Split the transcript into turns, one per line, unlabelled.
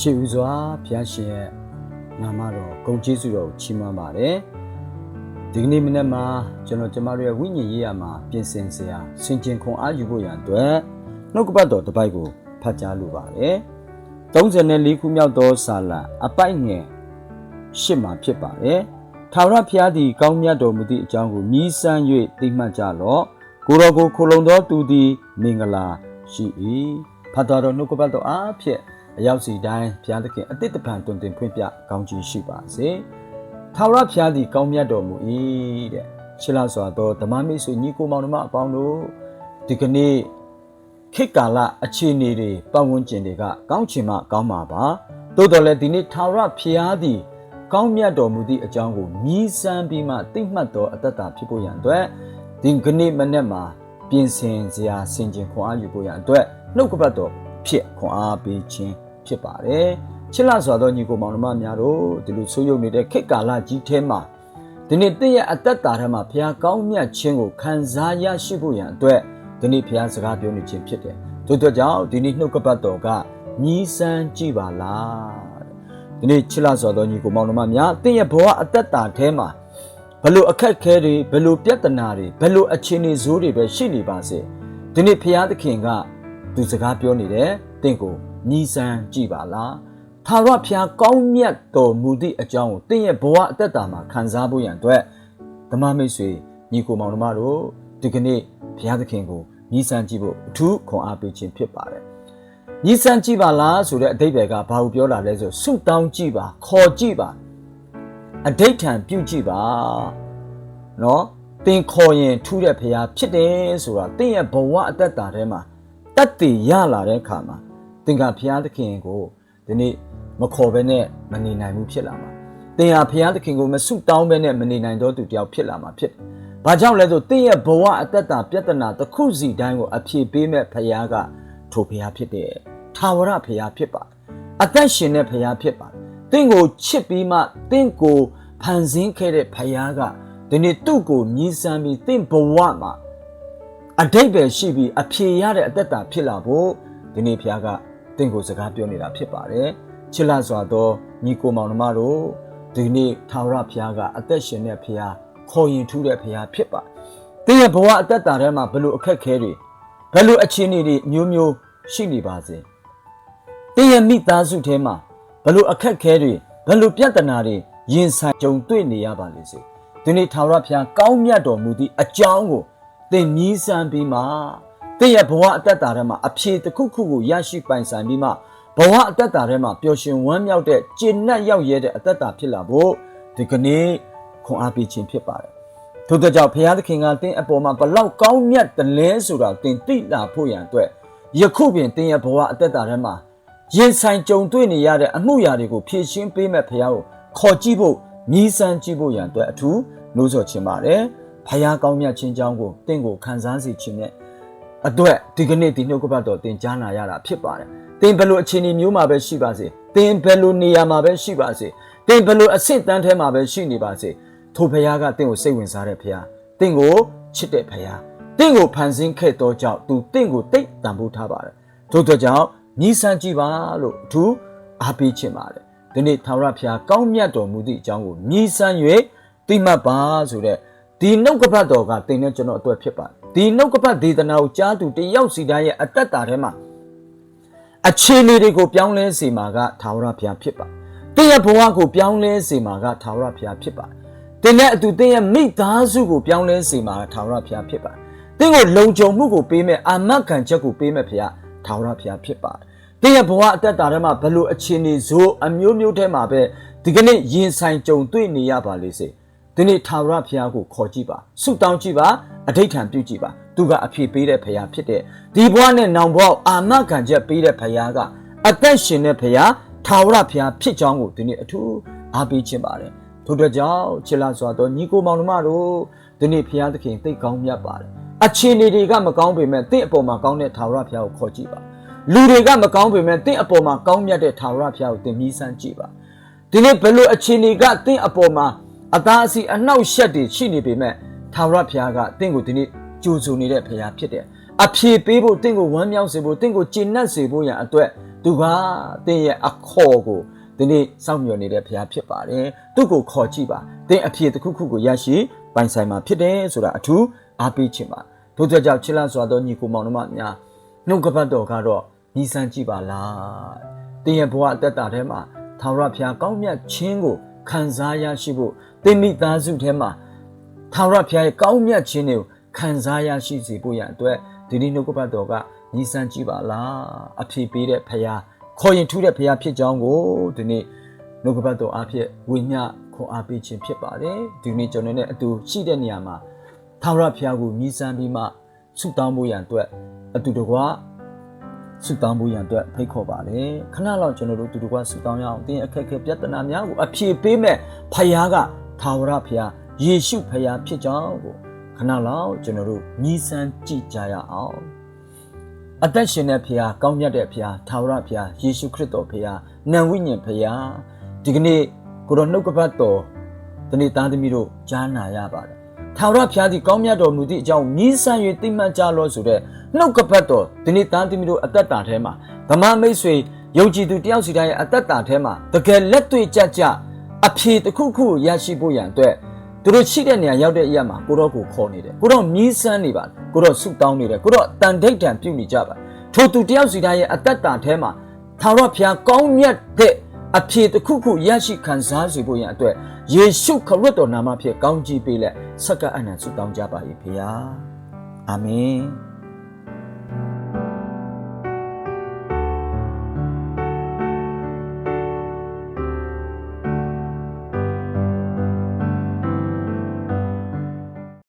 ရှေးဦးစွာဘုရားရှင်ရဲ့နာမတော်ဂုဏ်ကျေးဇူးတော်ကိုချီးမွမ်းပါတယ်ဒီကနေ့မနေ့မှာကျွန်တော်ကျမတို့ရဲ့ဝိညာဉ်ရေးရမှာပြင်ဆင်စရာဆင်ခြင်ခွန်အားယူဖို့ရန်အတွက်နှုတ်ကပတ်တော်တစ်ပိုက်ကိုဖတ်ကြားလိုပါတယ်34ခုမြောက်သောစာလံအပိုက်ငယ်ရှစ်မှာဖြစ်ပါတယ်ထာဝရဘုရားသည်ကောင်းမြတ်တော်မူသည့်အကြောင်းကိုမြည်ဆန်း၍သိမှတ်ကြလော့ကိုတော်ကိုခိုလုံသောသူသည်မင်္ဂလာရှိ၏ဖတ်တော်နှုတ်ကပတ်တော်အားဖြင့် အရောက်စီတိုင်းဘုရားသခင်အတိတ်တပံတွင်တင်ဖွင့်ပြကောင်းချီးရှိပါစေ။ထာဝရဘုရားသည်ကောင်းမြတ်တော်မူ၏တဲ့။ရှင်းလာစွာသောဓမ္မမိတ်ဆွေညီကိုမောင်နှမအပေါင်းတို့ဒီကနေ့ခေတ်ကာလအခြေအနေတွေပတ်ဝန်းကျင်တွေကကောင်းချင်မှကောင်းမှာပါ။သို့တော်လည်းဒီနေ့ထာဝရဘုရားသည်ကောင်းမြတ်တော်မူသည့်အကြောင်းကိုမြည်ဆန်းပြီးမှသိမှတ်တော်အတ္တတာဖြစ်ဖို့ရန်အတွက်ဒီကနေ့မနေ့မှာပြင်ဆင်စရာဆင်ခြင်ခွန်အားယူဖို့ရန်အတွက်နှုတ်ကပတ်တော် ဖြစ်ခွန်အားပေးခြင်းဖြစ်ပါတယ်ချစ်လစွာသောညီကိုမောင်နှမများတို့ဒီလိုဆိုးရုံနေတဲ့ခေတ်ကာလကြီးထဲမှာဒီနေ့တည့်ရဲ့အသက်တာထဲမှာဘုရားကောင်းမြတ်ခြင်းကိုခံစားရရှိဖို့ရန်အတွက်ဒီနေ့ဘုရားစကားပြောနေခြင်းဖြစ်တယ်တို့အတွက်ကြောင့်ဒီနေ့နှုတ်ကပတ်တော်ကညီစမ်းကြည့်ပါလားဒီနေ့ချစ်လစွာသောညီကိုမောင်နှမများတည့်ရဲ့ဘဝအသက်တာထဲမှာဘလို့အခက်ခဲတွေဘလို့ပြဿနာတွေဘလို့အခြေအနေဇိုးတွေပဲရှိနေပါစေဒီနေ့ဘုရားသခင်က သူစကားပြောနေတယ်တင့်ကိုညီစံကြည့်ပါလားသာရဖျားကောင်းမြတ်တော်မူသည့်အကြောင်းကိုတင်းရဲ့ဘဝအသက်တာမှာခံစားဖို့ရန်အတွက်ဓမ္မမိတ်ဆွေညီကိုမောင်နှမတို့ဒီကနေ့ဘုရားသခင်ကိုညီစံကြည့်ဖို့အထူးခွန်အားပေးခြင်းဖြစ်ပါတယ်ညီစံကြည့်ပါလားဆိုတဲ့အဓိပ္ပာယ်ကဘာကိုပြောတာလဲဆိုဆုတောင်းကြည့်ပါခေါ်ကြည့်ပါအဋိဋ္ဌံပြုကြည့်ပါနော်တင်ခေါ်ရင်ထူးတဲ့ဖရာဖြစ်တယ်ဆိုတာတင်းရဲ့ဘဝအသက်တာထဲမှာ တတ်တည်ရလာတဲ့အခါမှာသင်ကဘုရားသခင်ကိုဒီနေ့မခေါ်ဘဲနဲ့မနေနိုင်ဘူးဖြစ်လာမှာသင်ဟာဘုရားသခင်ကိုမဆုတောင်းဘဲနဲ့မနေနိုင်တော့သူတယောက်ဖြစ်လာမှာဖြစ်တယ်။ဘာကြောင့်လဲဆိုသင်ရဲ့ဘဝအသက်တာပြဿနာတစ်ခုစီတိုင်းကိုအဖြေပေးမဲ့ဘုရားကထိုဘုရားဖြစ်တယ်။ထာဝရဘုရားဖြစ်ပါတယ်။အသက်ရှင်တဲ့ဘုရားဖြစ်ပါတယ်။သင်ကိုချစ်ပြီးမှသင်ကိုဖန်ဆင်းခဲ့တဲ့ဘုရားကဒီနေ့သူ့ကိုမြည်ဆန်းပြီးသင်ဘဝမှာ အတိတ်ပဲရှိပြီးအဖြေရတဲ့အသက်တာဖြစ်လာဖို့ဒီနေ့ဘုရားကတင့်ကိုစကားပြောနေတာဖြစ်ပါတယ်ချစ်လစွာသောညီကိုမောင်နှမတို့ဒီနေ့ထာဝရဘုရားကအသက်ရှင်တဲ့ဘုရားခေါ်ရင်ထူးတဲ့ဘုရားဖြစ်ပါတင်းရဲ့ဘဝအသက်တာထဲမှာဘယ်လိုအခက်ခဲတွေဘယ်လိုအခြေအနေတွေမျိုးမျိုးရှိနေပါစေတင်းရဲ့မိသားစုထဲမှာဘယ်လိုအခက်ခဲတွေဘယ်လိုပြဿနာတွေရင်ဆိုင်ကြုံတွေ့နေရပါလိမ့်စေဒီနေ့ထာဝရဘုရားကောင်းမြတ်တော်မူသည့်အကြောင်းကို သင်မြည်ဆန်းပြီးမှသင်ရဲ့ဘဝအသက်တာထဲမှာအဖြေတစ်ခုခုကိုရရှိပိုင်ဆိုင်ပြီးမှဘဝအသက်တာထဲမှာပျော်ရွှင်ဝမ်းမြောက်တဲ့ကျင့်နှံ့ရောက်ရဲတဲ့အသက်တာဖြစ်လာဖို့ဒီကနေ့ခွန်အားပေးခြင်းဖြစ်ပါတယ်။ထို့သောကြောင့်ဘုရားသခင်ကသင်အပေါ်မှာဘလောက်ကောင်းမြတ်တယ်လဲဆိုတာသင်သိလာဖို့ရန်အတွက်ယခုပင်သင်ရဲ့ဘဝအသက်တာထဲမှာရင်ဆိုင်ကြုံတွေ့နေရတဲ့အမှုရာတွေကိုဖြည့်ရှင်းပေးမဲ့ဘုရားကိုခေါ်ကြည့်ဖို့မြည်ဆန်းကြည့်ဖို့ရန်အတွက်အထူးနှိုးဆော်ခြင်းပါတယ်။ ဘုရားကောင်းမြတ်ခြင်းကြောင်းကိုတင့်ကိုခံစားစေခြင်းနဲ့အတွက်ဒီကနေ့ဒီနှုတ်ကပတ်တော်သင်ကြားနာရတာဖြစ်ပါတယ်။သင်ဘယ်လိုအခြေအနေမျိုးမှာပဲရှိပါစေ။သင်ဘယ်လိုနေရာမှာပဲရှိပါစေ။သင်ဘယ်လိုအဆင့်တန်းထဲမှာပဲရှိနေပါစေ။ထိုဘုရားကသင်ကိုစိတ်ဝင်စားတဲ့ဘုရား။သင်ကိုချစ်တဲ့ဘုရား။သင်ကိုဖန်ဆင်းခဲ့သောကြောင့်သူသင်ကိုတိတ်တန်ဖိုးထားပါတယ်။ထို့သောကြောင့်ညီဆန်းကြည့်ပါလို့အထူးအားပေးချင်ပါတယ်။ဒီနေ့ထာဝရဘုရားကောင်းမြတ်တော်မူသည့်အကြောင်းကိုညီဆန်း၍တိမှတ်ပါဆိုတဲ့ ဒီနှုတ်ကပတ်တော်ကသင်နဲ့ကျွန်တော်အတွက်ဖြစ်ပါတယ်ဒီနှုတ်ကပတ်ဒေသနာကိုကြားသူတယောက်စီတိုင်းရဲ့အသက်တာထဲမှာအခြေအနေတွေကိုပြောင်းလဲစေမှာကထာဝရဘုရားဖြစ်ပါတင်းရဲ့ဘဝကိုပြောင်းလဲစေမှာကထာဝရဘုရားဖြစ်ပါတင်းရဲ့အတူတင်းရဲ့မိသားစုကိုပြောင်းလဲစေမှာကထာဝရဘုရားဖြစ်ပါတင်းကိုလုံခြုံမှုကိုပေးမဲ့အာမခံချက်ကိုပေးမဲ့ဘုရားထာဝရဘုရားဖြစ်ပါတင်းရဲ့ဘဝအသက်တာထဲမှာဘလို့အခြေအနေဇိုးအမျိုးမျိုးထဲမှာပဲဒီကနေ့ရင်ဆိုင်ကြုံတွေ့နေရပါလေစေ ဒီနေ့ထာဝရဘုရားကိုခေါ်ကြည့်ပါဆုတောင်းကြည့်ပါအဋိဋ္ဌံပြုကြည့်ပါသူကအဖြစ်ပေးတဲ့ဘုရားဖြစ်တဲ့ဒီဘဝနဲ့နောင်ဘဝအာမခံချက်ပေးတဲ့ဘုရားကအသက်ရှင်တဲ့ဘုရားထာဝရဘုရားဖြစ်ကြောင်းကိုဒီနေ့အထူးအားပေးခြင်းပါတယ်ထို့အတွက်ကြောင့်ချစ်လာစွာသောညီကိုမောင်နှမတို့ဒီနေ့ဘုရားသခင်သိကောင်းမြတ်ပါတယ်အခြေအနေတွေကမကောင်းပေမဲ့တင့်အပေါ်မှာကောင်းတဲ့ထာဝရဘုရားကိုခေါ်ကြည့်ပါလူတွေကမကောင်းပေမဲ့တင့်အပေါ်မှာကောင်းမြတ်တဲ့ထာဝရဘုရားကိုသင်မြည်ဆန်းကြည့်ပါဒီနေ့ဘယ်လိုအခြေအနေကတင့်အပေါ်မှာ အသားအစီအနှောက်ယှက်တွေရှိနေပေမဲ့ထာဝရဘုရားကတင့်ကိုဒီနေ့ကြိုးစုံနေတဲ့ဘုရားဖြစ်တယ်။အဖြေပေးဖို့တင့်ကိုဝမ်းမြောက်စေဖို့တင့်ကိုကျေနပ်စေဖို့ရန်အတွက်သူကသင်ရဲ့အခေါ်ကိုဒီနေ့စောင့်မျှော်နေတဲ့ဘုရားဖြစ်ပါတယ်သူ့ကိုခေါ်ကြည့်ပါသင်အဖြစ်တစ်ခုခုကိုရရှိပိုင်ဆိုင်မှာဖြစ်တယ်ဆိုတာအထူးအားပေးခြင်းပါတို့ကြကြောင့်ချစ်လစွာသောညီကိုမောင်တို့မများနှုတ်ကပတ်တော်ကတော့ညီစံကြည့်ပါလားသင်ရဲ့ဘဝအသက်တာထဲမှာသာဝရဘုရားကောင်းမြတ်ခြင်းကိုခံစားရရှိဖို့ သင်မိသားစုထဲမှာသာဝရဘုရားရဲ့ကောင်းမြတ်ခြင်းတွေကိုခံစားရရှိစေဖို့ရန်အတွက်ဒီနေ့နှုတ်ကပတ်တော်ကညီစံကြည့်ပါလားအဖြစ်ပေးတဲ့ဘုရားခေါ်ရင်ထူးတဲ့ဘုရားဖြစ်ကြောင်းကိုဒီနေ့နှုတ်ကပတ်တော်အဖြစ်ဝိညာဉ်ခေါ်အားပေးခြင်းဖြစ်ပါတယ်ဒီနေ့ကျွန်တော်နဲ့အတူရှိတဲ့နေရာမှာသာဝရဘုရားကိုညီစံပြီးမှဆုတောင်းဖို့ရန်အတွက်အတူတကွာဆုတောင်းဖို့ရန်အတွက်ဖိတ်ခေါ်ပါတယ်ခဏလောက်ကျွန်တော်တို့တူတူကဆုတောင်းရအောင်တင်းအခက်အခဲပြဿနာများကိုအဖြေပေးမဲ့ဖယားက သာဝရဖယားယေရှုဖယားဖြစ်ကြောင်းကိုခဏလောက်ကျွန်တော်တို့ညီးစမ်းကြည့်ကြရအောင်အသက်ရှင်တဲ့ဖယားကောင်းမြတ်တဲ့ဖယားသာဝရဖယားယေရှုခရစ်တော်ဖယားနံဝိညာဉ်ဖယားဒီကနေ့ကိုတော်နှုတ်ကပတ်တော်ဒီနေ့သားသမီးတို့ကြားနာရပါတယ်ထာဝရဘုရားသည်ကောင်းမြတ်တော်မူသည့်အကြောင်းမြည်ဆန်း၍သိမှတ်ကြလောဆိုတဲ့နှုတ်ကပတ်တော်ဒီနေ့သားသမီးတို့အသက်တာထဲမှာဓမ္မမိတ်ဆွေယုံကြည်သူတယောက်စီတိုင်းရဲ့အသက်တာထဲမှာတကယ်လက်တွေ့ကြကြ အဖြေတစ်ခုခုရရှိဖို့ရန်အတွက်သူတို့ရှိတဲ့နေရာရောက်တဲ့အရာမှာကိုတော့ကိုခေါ်နေတယ်ကိုတော့မြည်ဆန်းနေပါကိုတော့ဆုတောင်းနေတယ်ကိုတော့တန်ထိတ်တန်ပြုနေကြပါထိုသူတယောက်စီတိုင်းရဲ့အသက်တာထဲမှာထာဝရဘုရားကောင်းမြတ်တဲ့အဖြေတစ်ခုခုရရှိခံစားစေဖို့ရန်အတွက်ယေရှုခရစ်တော်နာမဖြင့်ကောင်းကြီးပေးလက်ဆက်ကပ်အနံဆုတောင်းကြပါ၏ဖေဟာအာမင်